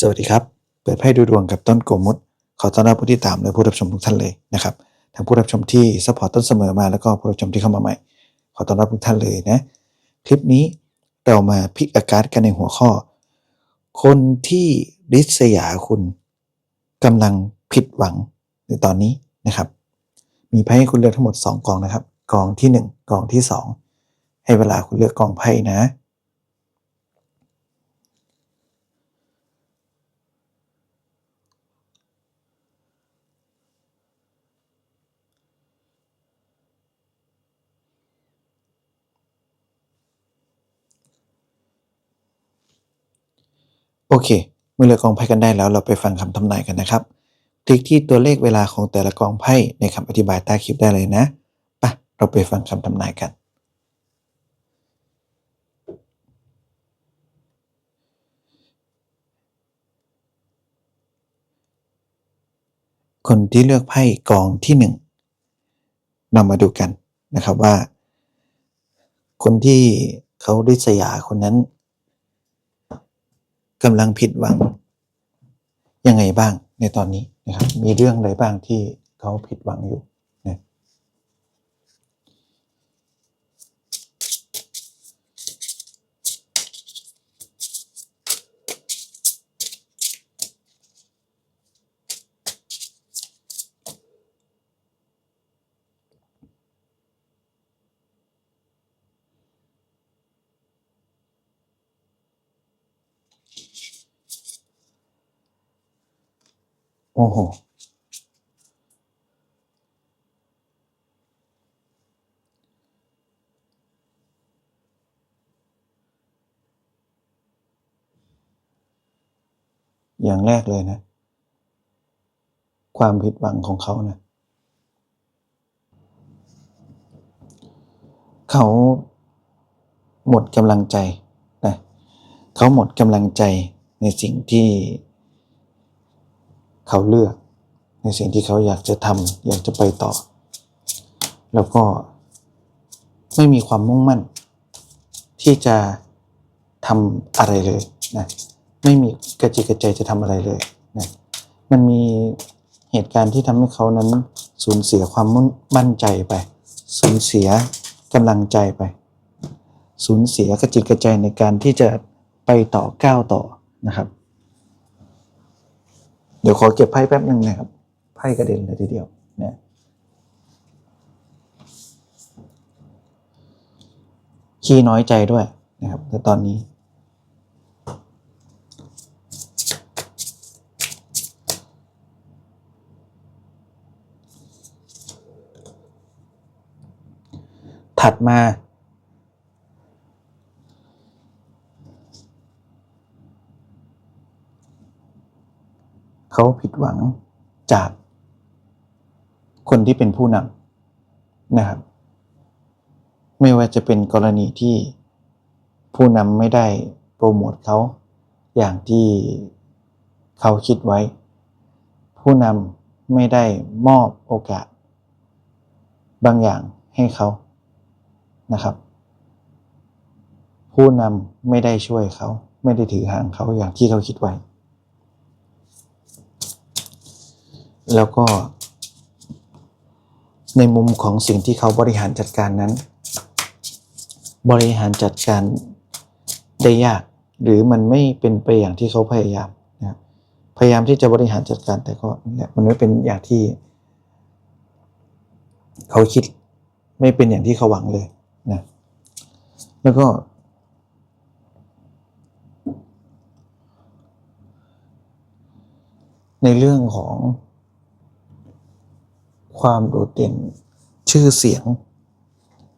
สวัสดีครับ เปิดไพ่ดูดวงกับต้นโกมุตขอต้อนรับผู้ที่ตามและผู้รับชมทุกท่านเลยนะครับทั้งผู้รับชมที่สปอร์ตต้นเสมอมาแล้วก็ผู้รับชมที่เข้ามาใหม่ ขอต้อนรับทุกท่านเลยนะ คลิปนี้เรามาพิกอาการกันในหัวข้อ คนที่ริษยาคุณกำลังผิดหวังในตอนนี้นะครับ มีไพ่ให้คุณเลือกทั้งหมด 2กองนะครับกองที่ 1กองที่ 2 ให้เวลาคุณเลือกกองไพ่นะ โอเค เมื่อเลือกกองไพ่กันได้แล้วเราไปฟังคำทำนายกันนะครับ คลิกที่ตัวเลขเวลาของแต่ละกองไพ่ในคำอธิบายใต้คลิปได้เลยนะไปะเราไปฟังคำทำนายกัน คนที่เลือกไพ่กองที่หนึ่งเรามาดูกันนะครับว่า คนที่เขาริษยาคนนั้น กำลังผิดหวังยังไงบ้างในตอนนี้นะครับ มีเรื่องอะไรบ้างที่เขาผิดหวังอยู่ โอ้โห อย่างแรกเลยนะ ความผิดหวังของเขานะ เขาหมดกำลังใจนะ เขาหมดกำลังใจในสิ่งที่ เขาเลือก ในสิ่งที่เขาอยากจะทำอยากจะไปต่อ แล้วก็ไม่มีความมุ่งมั่น ที่จะทำอะไรเลยนะไม่มีกระจิกกระใจจะทำอะไรเลยนะมันมีเหตุการณ์ที่ทำให้เขานั้นสูญเสียความมุ่งมั่นใจไป สูญเสียกำลังใจไป สูญเสียกระจิกกระใจในการที่จะไปต่อก้าวต่อนะครับ เดี๋ยวขอเก็บไพ่แป๊บหนึ่งนะครับ ไพ่กระเด็นเลยทีเดียวนะขี้น้อยใจด้วยนะครับแต่ตอนนี้ ถัดมา เขาผิดหวังจากคนที่เป็นผู้นำนะครับ ไม่ว่าจะเป็นกรณีที่ผู้นำไม่ได้โปรโมทเขาอย่างที่เขาคิดไว้ ผู้นำไม่ได้มอบโอกาส บางอย่างให้เขานะครับ ผู้นำไม่ได้ช่วยเขา ไม่ได้ถือหางเขาอย่างที่เขาคิดไว้ แล้วก็ ในมุมของสิ่งที่เขาบริหารจัดการนั้น บริหารจัดการได้ยาก หรือมันไม่เป็นไปอย่างที่เขาพยายามนะพยายามที่จะบริหารจัดการแต่ก็นะมันไม่เป็นอย่างที่ เขาคิดไม่เป็นอย่างที่เขาหวังเลยนะแล้วก็ในเรื่องของ ความโดดเด่นชื่อเสียง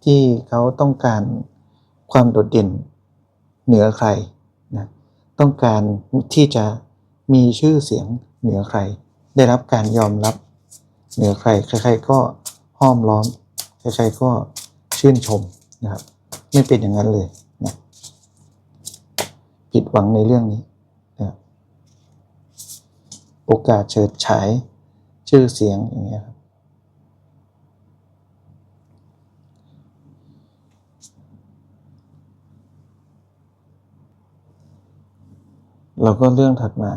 ที่เขาต้องการความโดดเด่นเหนือใครนะต้องการที่จะมีชื่อเสียงเหนือใคร ได้รับการยอมรับเหนือใคร ใคร ๆ ก็ห้อมล้อม ใครๆก็ชื่นชมนะครับ ไม่เป็นอย่างนั้นเลยนะผิดหวังในเรื่องนี้นะโอกาสเฉิดฉายชื่อเสียงอย่างเงี้ยครับ ถ แล้วก็เรื่องถัดมา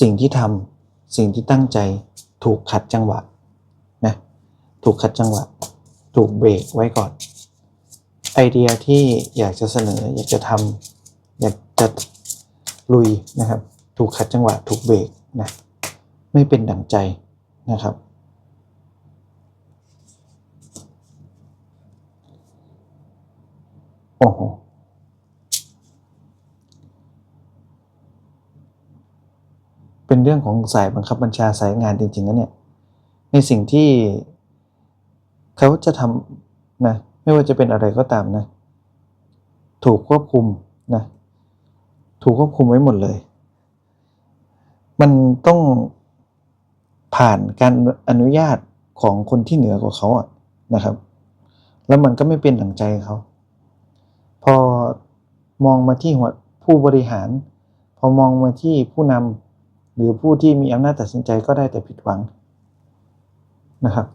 สิ่งที่ทำสิ่งที่ตั้งใจถูกขัดจังหวะนะถูกขัดจังหวะ ถูกเบรกไว้ก่อน ไอเดียที่อยากจะเสนออยากจะทำอยากจะลุยนะครับ ถูกขัดจังหวะ ถูกเบรกนะไม่เป็นดั่งใจนะครับโอ้โห เรื่องของสายบังคับบัญชาสายงานจริงๆนะเนี่ยในสิ่งที่เขาจะทำนะไม่ว่าจะเป็นอะไรก็ตามนะ ถูกควบคุมนะถูกควบคุมไว้หมดเลย มันต้องผ่านการอนุญาตของคนที่เหนือกว่าเขาอะนะครับ แล้วมันก็ไม่เป็นดั่งใจเขาพอมองมาที่หัวผู้บริหาร พอมองมาที่ผู้นำ หรือผู้ที่มีอำนาจตัดสินใจก็ได้แต่ผิดหวังนะครับ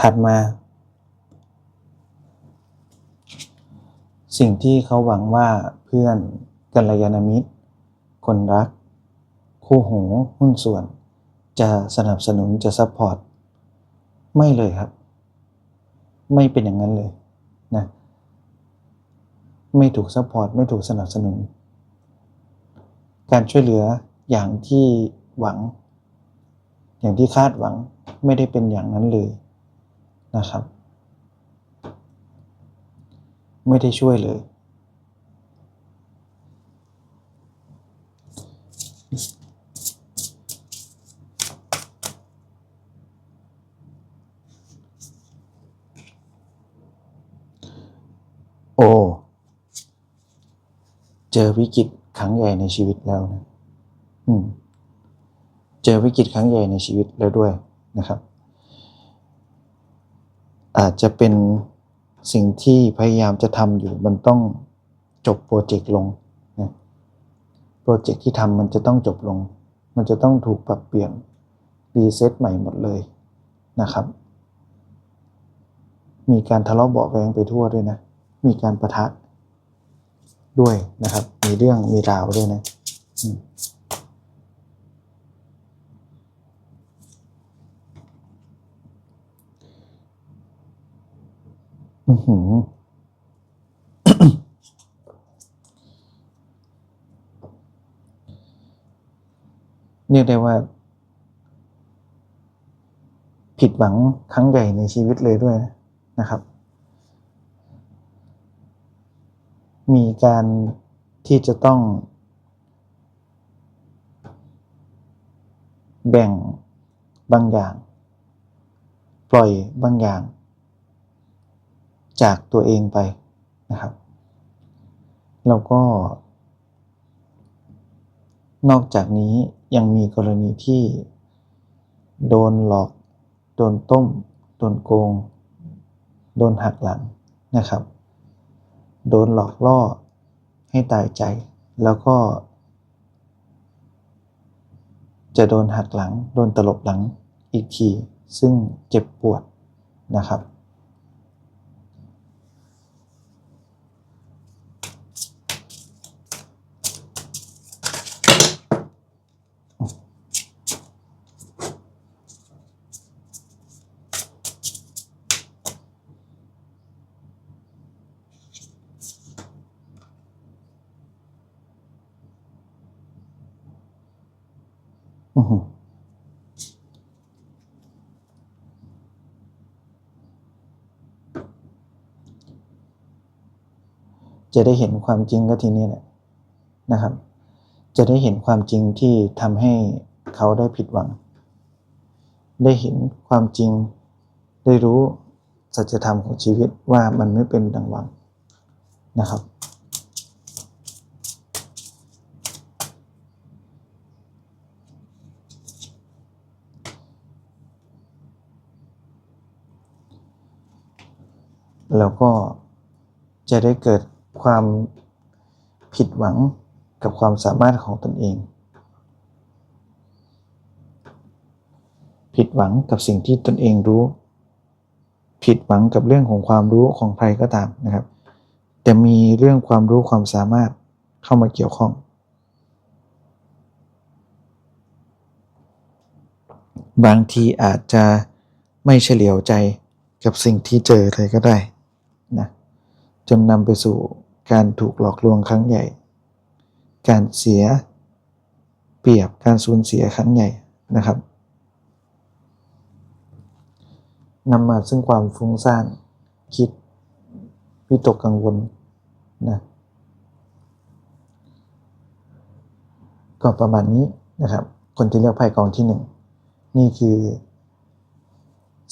ถัดมา สิ่งที่เขาหวังว่าเพื่อนกัลยาณมิตร คนรัก คู่หูหุ้นส่วน จะสนับสนุนจะซัพพอร์ตไม่เลยครับ ไม่เป็นอย่างนั้นเลยนะไม่ถูกซัพพอร์ตไม่ถูกสนับสนุน การช่วยเหลืออย่างที่หวัง อย่างที่คาดหวังไม่ได้เป็นอย่างนั้นเลยนะครับ ไม่ได้ช่วยเลย โอ้เจอวิกฤตครั้งใหญ่ในชีวิตแล้วนะอืม เจอวิกฤตครั้งใหญ่ในชีวิตแล้วด้วยนะครับ อาจจะเป็นสิ่งที่พยายามจะทำอยู่มันต้องจบโปรเจกต์ลงนะโปรเจกต์ที่ทำมันจะต้องจบลง มันจะต้องถูกปรับเปลี่ยนรีเซ็ตใหม่หมดเลยนะครับ มีการทะเลาะเบาะแวงไปทั่วด้วยนะ มีการประทะด้วยนะครับ มีเรื่องมีราวด้วยนะอืมอือหือเรียกได้ว่า ผิดหวังครั้งใหญ่ในชีวิตเลยด้วยนะครับ มีการที่จะต้อง แบ่งบางอย่าง ปล่อยบางอย่าง จากตัวเองไปนะครับ แล้วก็ นอกจากนี้ยังมีกรณีที่โดนหลอก โดนต้ม โดนโกง โดนหักหลังนะครับ โดนหลอกล่อให้ตายใจ แล้วก็ จะโดนหักหลัง โดนตลบหลังอีกที ซึ่งเจ็บปวดนะครับ จะได้เห็นความจริงก็ทีนี้แหละนะครับ จะได้เห็นความจริงที่ทำให้เขาได้ผิดหวัง ได้เห็นความจริง ได้รู้สัจธรรมของชีวิตว่ามันไม่เป็นดังหวังนะครับ แล้วก็จะได้เกิด ความผิดหวังกับความสามารถของตนเอง ผิดหวังกับสิ่งที่ตนเองรู้ ผิดหวังกับเรื่องของความรู้ของใครก็ตามนะครับ แต่มีเรื่องความรู้ความสามารถเข้ามาเกี่ยวข้อง บางทีอาจจะไม่เฉลียวใจกับสิ่งที่เจอเลยก็ได้นะจนนำไปสู่ การถูกหลอกลวงครั้งใหญ่ การเสียเปรียบการสูญเสียครั้งใหญ่นะครับนำมาซึ่งความฟุ้งซ่านคิดวิตกกังวลนะก็ประมาณนี้นะครับ คนที่เลือกไพ่กองที่หนึ่งนี่คือ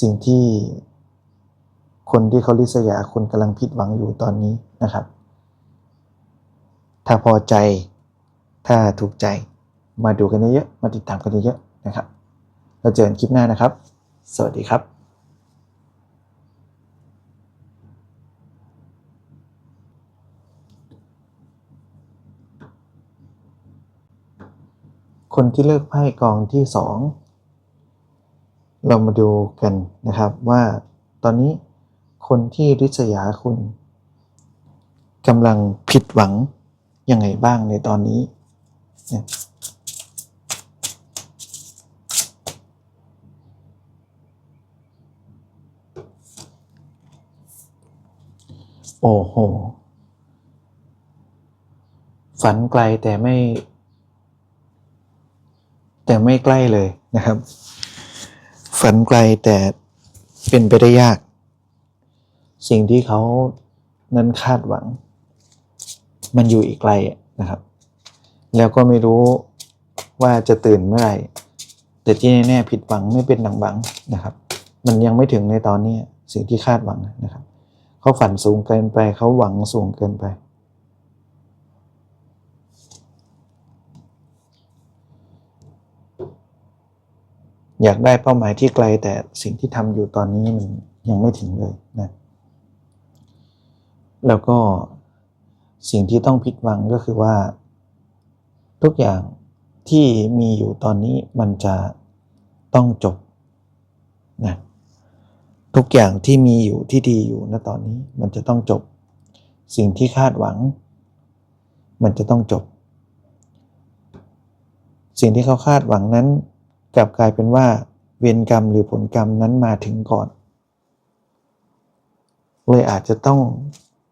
สิ่งที่คนที่เขาลิษยาคนกำลังผิดหวังอยู่ตอนนี้นะครับ ถ้าพอใจ ถ้าถูกใจ มาดูกันเยอะๆมาติดตามกันเยอะๆนะครับแล้วเจอกันคลิปหน้านะครับ สวัสดีครับคนที่เลือกไพ่กองที่สองเรามาดูกันนะครับว่าตอนนี้คนที่ริษยาคุณกำลังผิดหวัง ยังไงบ้างในตอนนี้โอ้โห ฝันไกลแต่ไม่ แต่ไม่ใกล้เลยนะครับ ฝันไกลแต่เป็นไปได้ยาก สิ่งที่เขานั้นคาดหวัง มันอยู่อีกไกลนะครับ แล้วก็ไม่รู้ว่าจะตื่นเมื่อไหร่ แต่ที่แน่ๆผิดหวังไม่เป็นดังหวังนะครับ มันยังไม่ถึงในตอนนี้สิ่งที่คาดหวังนะครับ เขาฝันสูงเกินไป เขาหวังสูงเกินไป อยากได้เป้าหมายที่ไกลแต่สิ่งที่ทำอยู่ตอนนี้มันยังไม่ถึงเลยนะ แล้วก็ สิ่งที่ต้องผิดหวังก็คือว่า ทุกอย่างที่มีอยู่ตอนนี้มันจะต้องจบนะทุกอย่างที่มีอยู่ที่ดีอยู่ณตอนนี้มันจะต้องจบ สิ่งที่คาดหวัง มันจะต้องจบ สิ่งที่เขาคาดหวังนั้น กลับกลายเป็นว่า เวรกรรมหรือผลกรรมนั้นมาถึงก่อน เลยอาจจะต้อง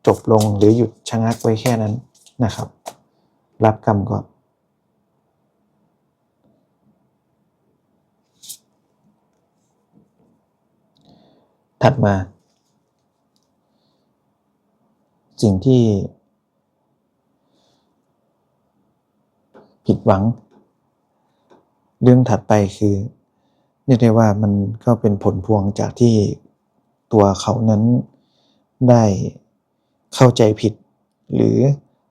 จบลงหรือหยุดชะงักไว้แค่นั้นนะครับ รับกรรมก่อนถัดมา สิ่งที่ ผิดหวัง เรื่องถัดไปคือเรียกได้ว่ามันก็เป็นผลพวงจากที่ตัวเขานั้นได้ เข้าใจผิด หรือ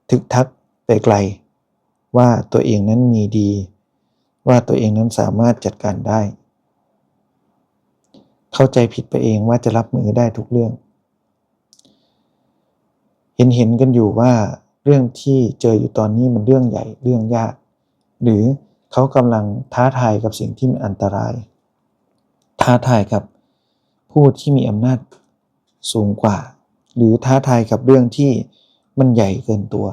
ทึกทักไปไกล ว่าตัวเองนั้นมีดี ว่าตัวเองนั้นสามารถจัดการได้ เข้าใจผิดไปเองว่าจะรับมือได้ทุกเรื่อง เห็นเห็นกันอยู่ว่าเรื่องที่เจออยู่ตอนนี้มันเรื่องใหญ่เรื่องยาก หรือเขากำลังท้าทายกับสิ่งที่มันอันตราย ท้าทายกับผู้ที่มีอำนาจสูงกว่า หรือท้าทายกับเรื่องที่มันใหญ่เกินตัว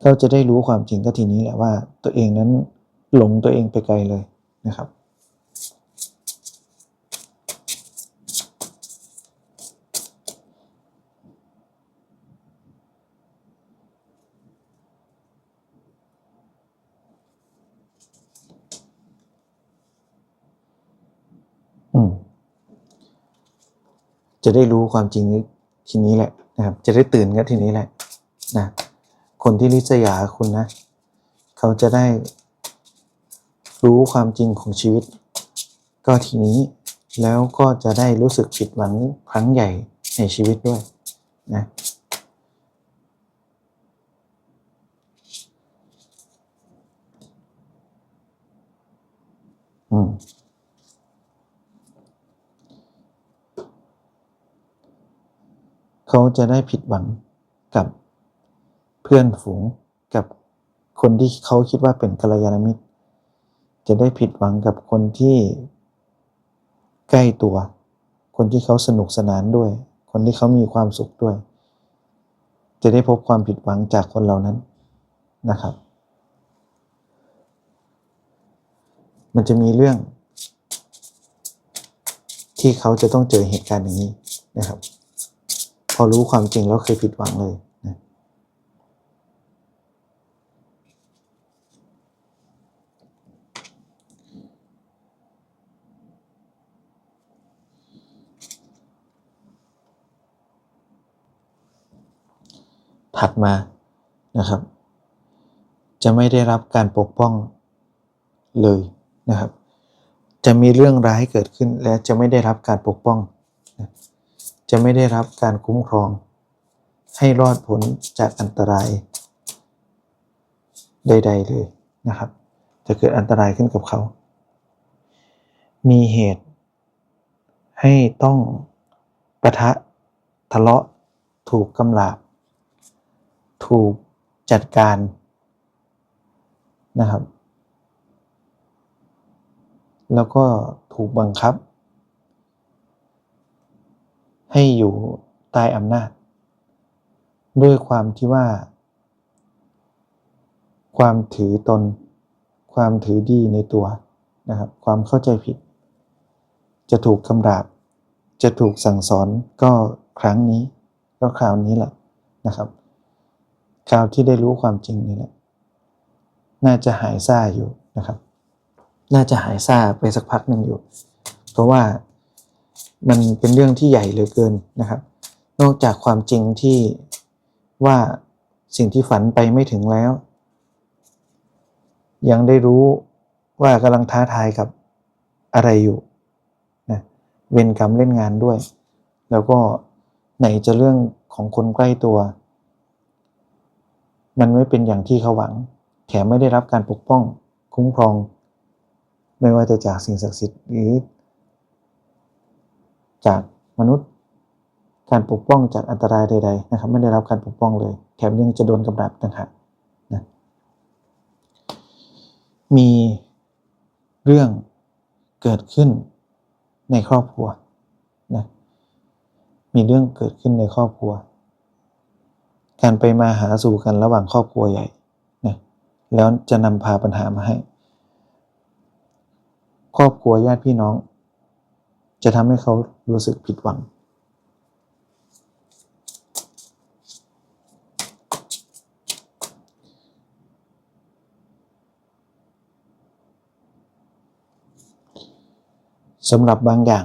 เขาจะได้รู้ความจริงก็ทีนี้แหละว่าตัวเองนั้นหลงตัวเองไปไกลเลยนะครับ จะได้รู้ความจริงทีนี้แหละนะครับ จะได้ตื่นกันทีนี้แหละนะคนที่ริษยาคุณนะ เขาจะได้รู้ความจริงของชีวิต ก็ทีนี้แล้วก็จะได้รู้สึกผิดหวังครั้งใหญ่ในชีวิตด้วยนะอืม เขาจะได้ผิดหวังกับเพื่อนฝูงกับคนที่เขาคิดว่าเป็นกัลยาณมิตร จะได้ผิดหวังกับคนที่ใกล้ตัว คนที่เขาสนุกสนานด้วย คนที่เขามีความสุขด้วย จะได้พบความผิดหวังจากคนเหล่านั้นนะครับ มันจะมีเรื่องที่เขาจะต้องเจอเหตุการณ์อย่างนี้นะครับ พอรู้ความจริงแล้วเคยผิดหวังเลยนะถัดมานะครับ จะไม่ได้รับการปกป้องเลยนะครับ จะมีเรื่องร้ายเกิดขึ้นและจะไม่ได้รับการปกป้องนะ จะไม่ได้รับการคุ้มครอง ให้รอดพ้นจากอันตราย ใด ๆ เลยนะครับ จะเกิดอันตรายขึ้นกับเขา มีเหตุ ให้ต้องประทะทะเลาะถูกกำลาบ ถูกจัดการนะครับ แล้วก็ถูกบังคับ ให้อยู่ใต้อำนาจ ด้วยความที่ว่า ความถือตน ความถือดีในตัวนะครับ ความเข้าใจผิด จะถูกคำราบ จะถูกสั่งสอนก็ครั้งนี้ ก็คราวนี้แหละนะครับ คราวที่ได้รู้ความจริงนี่แหละ น่าจะหายซ่าอยู่นะครับ น่าจะหายซ่าไปสักพักหนึ่งอยู่ เพราะว่า มันเป็นเรื่องที่ใหญ่เหลือเกินนะครับ นอกจากความจริงที่ว่าสิ่งที่ฝันไปไม่ถึงแล้ว ยังได้รู้ว่ากำลังท้าทายกับอะไรอยู่นะเวรกรรมเล่นงานด้วย แล้วก็ไหนจะเรื่องของคนใกล้ตัว มันไม่เป็นอย่างที่เขาหวัง แถมไม่ได้รับการปกป้องคุ้มครอง ไม่ว่าจะจากสิ่งศักดิ์สิทธิ์หรือ จากมนุษย์ การปกป้องจากอันตรายใดๆนะครับ ไม่ได้รับการปกป้องเลย แถมยังจะโดนกำราบต่างหากนะมีเรื่องเกิดขึ้นในครอบครัวนะมีเรื่องเกิดขึ้นในครอบครัว การไปมาหาสู่กันระหว่างครอบครัวใหญ่นะแล้วจะนำพาปัญหามาให้ ครอบครัวญาติพี่น้อง จะทำให้เขารู้สึกผิดหวัง สำหรับบางอย่าง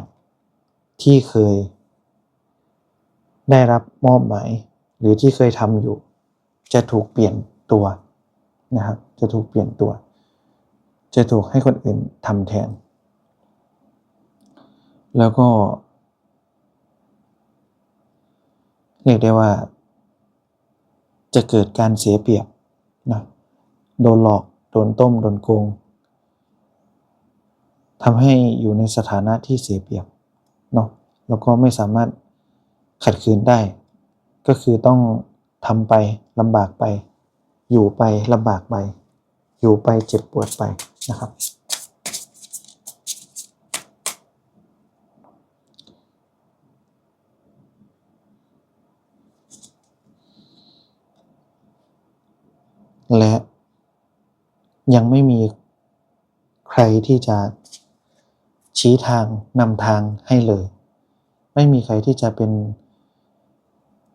ที่เคย ได้รับมอบหมาย หรือที่เคยทำอยู่ จะถูกเปลี่ยนตัวนะครับ จะถูกเปลี่ยนตัว จะถูกให้คนอื่นทำแทน แล้วก็ เรียกได้ว่า จะเกิดการเสียเปรียบนะโดนหลอก โดนต้ม โดนโกงทำให้อยู่ในสถานะที่เสียเปรียบเนาะแล้วก็ไม่สามารถขัดขืนได้ ก็คือต้องทำไปลำบากไป อยู่ไปลำบากไป อยู่ไปเจ็บปวดไปนะครับ และยังไม่มีใครที่จะชี้ทางนำทางให้เลย ไม่มีใครที่จะเป็น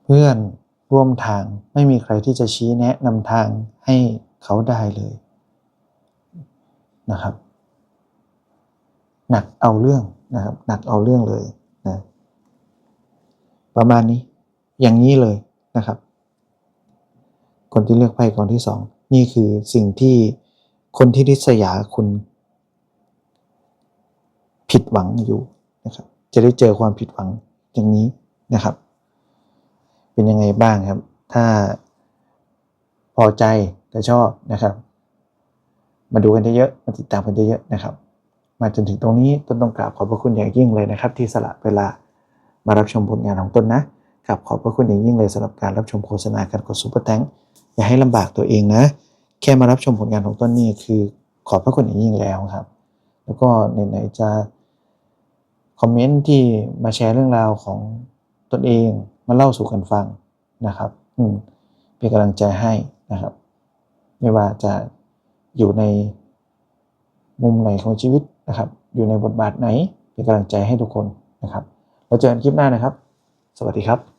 เพื่อนร่วมทาง ไม่มีใครที่จะชี้แนะนำทางให้เขาได้เลยนะครับ หนักเอาเรื่องนะครับ หนักเอาเรื่องเลยนะประมาณนี้อย่างนี้เลยนะครับ คนที่เลือกไพ่กองที่สองนี่คือสิ่งที่คนที่ริษยาคุณผิดหวังอยู่นะครับ จะได้เจอความผิดหวังอย่างนี้นะครับ เป็นยังไงบ้างครับ ถ้าพอใจและชอบนะครับ มาดูกันเยอะๆมาติดตามกันเยอะๆนะครับ มาจนถึงตรงนี้ต้นต้องกราบขอบพระคุณอย่างยิ่งเลยนะครับ ที่สละเวลามารับชมผลงานของต้นนะกราบขอบพระคุณอย่างยิ่งเลยสำหรับการรับชมโฆษณาการกดซุปเปอร์แตง อย่าให้ลำบากตัวเองนะ แค่มารับชมผลงานของต้นนี่คือขอบพระคุณอย่างยิ่งแล้วครับ แล้วก็ไหนๆจะคอมเมนต์ที่มาแชร์เรื่องราวของตนเองมาเล่าสู่กันฟังนะครับ อืมเป็นกำลังใจให้นะครับ ไม่ว่าจะอยู่ในมุมไหนของชีวิตนะครับ อยู่ในบทบาทไหนเป็นกำลังใจให้ทุกคนนะครับแล้วเจอกันคลิปหน้านะครับ สวัสดีครับ